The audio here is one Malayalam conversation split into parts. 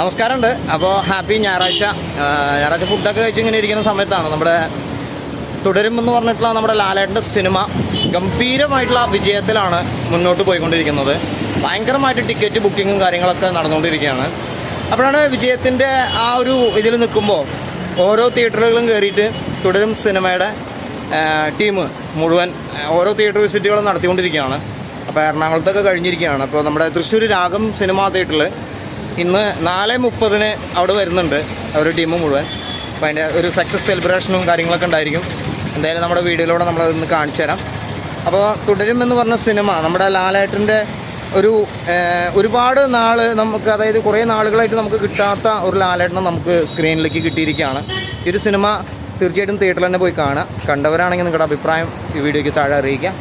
നമസ്കാരമുണ്ട്. അപ്പോൾ ഹാപ്പി ഞായറാഴ്ച. ഞായറാഴ്ച ഫുഡൊക്കെ കഴിച്ച് ഇങ്ങനെ ഇരിക്കുന്ന സമയത്താണ് നമ്മുടെ തുടരും എന്ന് പറഞ്ഞിട്ടുള്ള നമ്മുടെ ലാലേട്ടന്റെ സിനിമ ഗംഭീരമായിട്ടുള്ള വിജയത്തിലാണ് മുന്നോട്ട് പോയിക്കൊണ്ടിരിക്കുന്നത്. ഭയങ്കരമായിട്ട് ടിക്കറ്റ് ബുക്കിങ്ങും കാര്യങ്ങളൊക്കെ നടന്നുകൊണ്ടിരിക്കുകയാണ്. അപ്പോഴാണ് വിജയത്തിന്റെ ആ ഒരു ഇതിൽ നിൽക്കുമ്പോൾ ഓരോ തിയേറ്ററുകളും കയറിയിട്ട് തുടരും സിനിമയുടെ ടീം മുഴുവൻ ഓരോ തിയേറ്റർ വിസിറ്റുകളും നടത്തിക്കൊണ്ടിരിക്കുകയാണ്. അപ്പോൾ എറണാകുളത്തൊക്കെ കഴിഞ്ഞിരിക്കുകയാണ്. അപ്പോൾ നമ്മുടെ തൃശ്ശൂർ രാഗം സിനിമാ തിയേറ്ററിൽ ഇന്ന് നാല് മുപ്പതിന് അവിടെ വരുന്നുണ്ട് അവർ ടീം മുഴുവൻ. അപ്പോൾ അതിന്റെ ഒരു സക്സസ് സെലിബ്രേഷനും കാര്യങ്ങളൊക്കെ ഉണ്ടായിരിക്കും. എന്തായാലും നമ്മുടെ വീഡിയോയിലൂടെ നമ്മളതൊന്ന് കാണിച്ചു തരാം. അപ്പോൾ തുടരും എന്ന് പറഞ്ഞ സിനിമ നമ്മുടെ ലാലേട്ടന്റെ ഒരു ഒരുപാട് നാൾ നമുക്ക് അതായത് കുറേ നാളുകളായിട്ട് നമുക്ക് കിട്ടാത്ത ഒരു ലാലേട്ടനെ നമുക്ക് സ്ക്രീനിലേക്ക് കിട്ടിയിരിക്കുകയാണ്. ഈ ഒരു സിനിമ തീർച്ചയായിട്ടും തിയേറ്ററിൽ തന്നെ പോയി കാണുക. കണ്ടവരാണെങ്കിൽ നിങ്ങളുടെ അഭിപ്രായം ഈ വീഡിയോയ്ക്ക് താഴെ അറിയിക്കുക.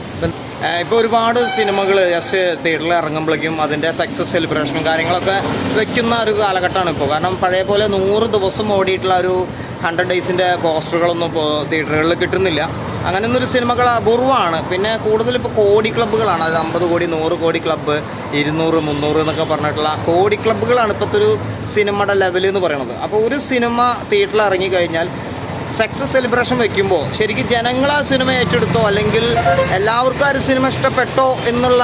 ഇപ്പോൾ ഒരുപാട് സിനിമകൾ ജസ്റ്റ് തിയേറ്ററിൽ ഇറങ്ങുമ്പോഴേക്കും അതിന്റെ സക്സസ് സെലിബ്രേഷനും കാര്യങ്ങളൊക്കെ വെക്കുന്ന ഒരു കാലഘട്ടമാണ് ഇപ്പോൾ കാരണം പഴയ പോലെ നൂറ് ദിവസം ഓടിയിട്ടുള്ള ഒരു ഹൺഡ്രഡ് ഡേയ്സിന്റെ പോസ്റ്ററുകളൊന്നും ഇപ്പോൾ തിയേറ്ററുകളിൽ കിട്ടുന്നില്ല. അങ്ങനെയൊന്നൊരു സിനിമകൾ അപൂർവമാണ്. പിന്നെ കൂടുതൽ ഇപ്പോൾ കോടി ക്ലബ്ബുകളാണ്. അത് അമ്പത് കോടി നൂറ് കോടി ക്ലബ്ബ് ഇരുന്നൂറ് മുന്നൂറ് എന്നൊക്കെ പറഞ്ഞിട്ടുള്ള കോടി ക്ലബ്ബുകളാണ് ഇപ്പോഴത്തെ ഒരു സിനിമയുടെ ലെവൽ എന്ന് പറയുന്നത്. അപ്പോൾ ഒരു സിനിമ തിയേറ്ററിൽ ഇറങ്ങിക്കഴിഞ്ഞാൽ സക്സസ് സെലിബ്രേഷൻ വെക്കുമ്പോൾ ശരിക്കും ജനങ്ങൾ ആ സിനിമ ഏറ്റെടുത്തോ അല്ലെങ്കിൽ എല്ലാവർക്കും ആ ഒരു സിനിമ ഇഷ്ടപ്പെട്ടോ എന്നുള്ള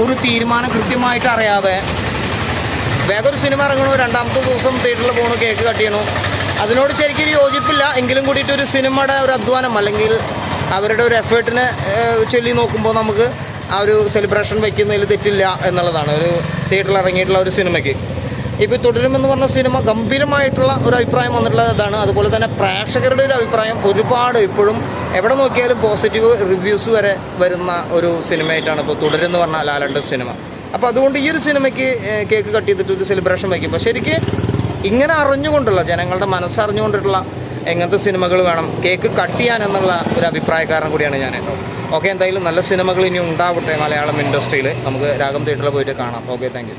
ഒരു തീരുമാനം കൃത്യമായിട്ട് അറിയാതെ വേഗം ഒരു സിനിമ ഇറങ്ങണു രണ്ടാമത്തെ ദിവസം തിയേറ്ററിൽ പോകണു കേക്ക് കട്ട് ചെയ്യണു? അതിനോട് ശരിക്കും യോജിപ്പില്ല. എങ്കിലും കൂടിയിട്ട് ഒരു സിനിമയുടെ ഒരു അധ്വാനം അല്ലെങ്കിൽ അവരുടെ ഒരു എഫേർട്ടിനെ ചൊല്ലി നോക്കുമ്പോൾ നമുക്ക് ആ ഒരു സെലിബ്രേഷൻ വയ്ക്കുന്നതിൽ തെറ്റില്ല എന്നുള്ളതാണ് ഒരു തിയേറ്ററിൽ ഇറങ്ങിയിട്ടുള്ള ഒരു സിനിമയ്ക്ക് ഇപ്പോൾ തുടരുമെന്ന് പറഞ്ഞ സിനിമ ഗംഭീരമായിട്ടുള്ള ഒരു അഭിപ്രായം വന്നിട്ടുള്ളതാണ് അതുപോലെ തന്നെ പ്രേക്ഷകരുടെ ഒരു അഭിപ്രായം ഒരുപാട് ഇപ്പോഴും എവിടെ നോക്കിയാലും പോസിറ്റീവ് റിവ്യൂസ് വരെ വരുന്ന ഒരു സിനിമയായിട്ടാണ് ഇപ്പോൾ തുടരുമെന്ന് പറഞ്ഞ ലാലന്റെ സിനിമ. അപ്പോൾ അതുകൊണ്ട് ഈ ഒരു സിനിമയ്ക്ക് കേക്ക് കട്ട് ചെയ്തിട്ട് ഒരു സെലിബ്രേഷൻ വയ്ക്കുമ്പോൾ ശരിക്ക് ഇങ്ങനെ അറിഞ്ഞുകൊണ്ടുള്ള ജനങ്ങളുടെ മനസ്സറിഞ്ഞുകൊണ്ടിട്ടുള്ള എങ്ങനത്തെ സിനിമകൾ വേണം കേക്ക് കട്ട് ചെയ്യാൻ എന്നുള്ള ഒരു അഭിപ്രായക്കാരൻ കൂടിയാണ് ഞാൻ കേട്ടോ. ഓക്കെ എന്തായാലും നല്ല സിനിമകൾ ഇനി ഉണ്ടാവട്ടെ മലയാളം ഇൻഡസ്ട്രിയിൽ നമുക്ക് രാഗം തിയേറ്ററിൽ പോയിട്ട് കാണാം. Okay thank